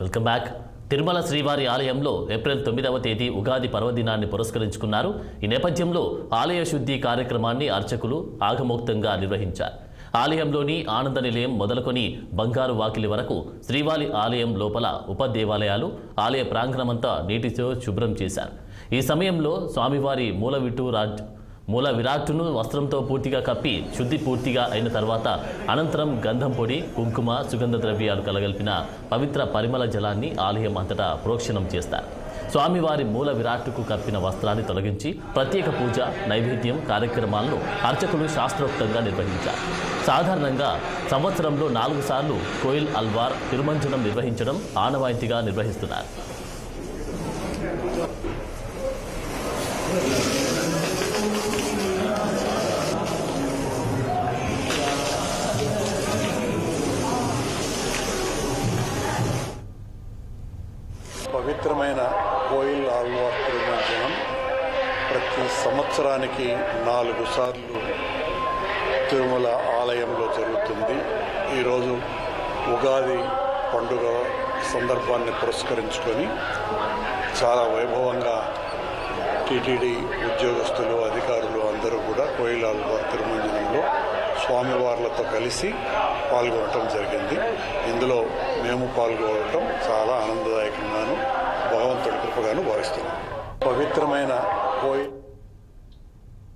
Welcome back. Tirumala శ్రీవారి ఆలయంలో April తొమ్మిదవ తేదీ ఉగాది పర్వదినాన్ని పురస్కరించుకున్నారు. ఈ నేపథ్యంలో ఆలయ శుద్ధి కార్యక్రమాన్ని అర్చకులు ఆగమోక్తంగా నిర్వహించారు. ఆలయంలోని ఆనంద నిలయం మొదలుకొని బంగారు వాకిలి వరకు శ్రీవారి ఆలయం లోపల ఉప దేవాలయాలు ఆలయ ప్రాంగణమంతా నీటితో శుభ్రం చేశారు. ఈ సమయంలో స్వామివారి మూలవిటు రాజ్ మూల విరాట్ను వస్త్రంతో పూర్తిగా కప్పి శుద్ధి పూర్తిగా అయిన తర్వాత అనంతరం గంధం పొడి కుంకుమ సుగంధ ద్రవ్యాలు కలగలిపిన పవిత్ర పరిమళ జలాన్ని ఆలయం అంతటా ప్రోక్షణం చేస్తారు. స్వామివారి మూల విరాట్కు కప్పిన వస్త్రాన్ని తొలగించి ప్రత్యేక పూజ నైవేద్యం కార్యక్రమాలను అర్చకులు శాస్త్రోక్తంగా నిర్వహించారు. సాధారణంగా సంవత్సరంలో నాలుగు సార్లు కోయిల్ అల్వార్ తిరుమంజనం నిర్వహించడం ఆనవాయితీగా నిర్వహిస్తున్నారు. పవిత్రమైన కోయిల్ ఆల్వార్ తిరుమంజనం ప్రతి సంవత్సరానికి నాలుగు సార్లు తిరుమల ఆలయంలో జరుగుతుంది. ఈరోజు ఉగాది పండుగ సందర్భాన్ని పురస్కరించుకొని చాలా వైభవంగా టీటీడీ ఉద్యోగస్తులు అధికారులు అందరూ కూడా కోయిల్ ఆల్వార్ తిరుమంజనంలో స్వామివార్లతో కలిసి పాల్గొనటం జరిగింది. ఇందులో మేము పాల్గొనడం చాలా ఆనందదాయకంగాను భగవంతుడి కృపగాను భావిస్తున్నాం. పవిత్రమైన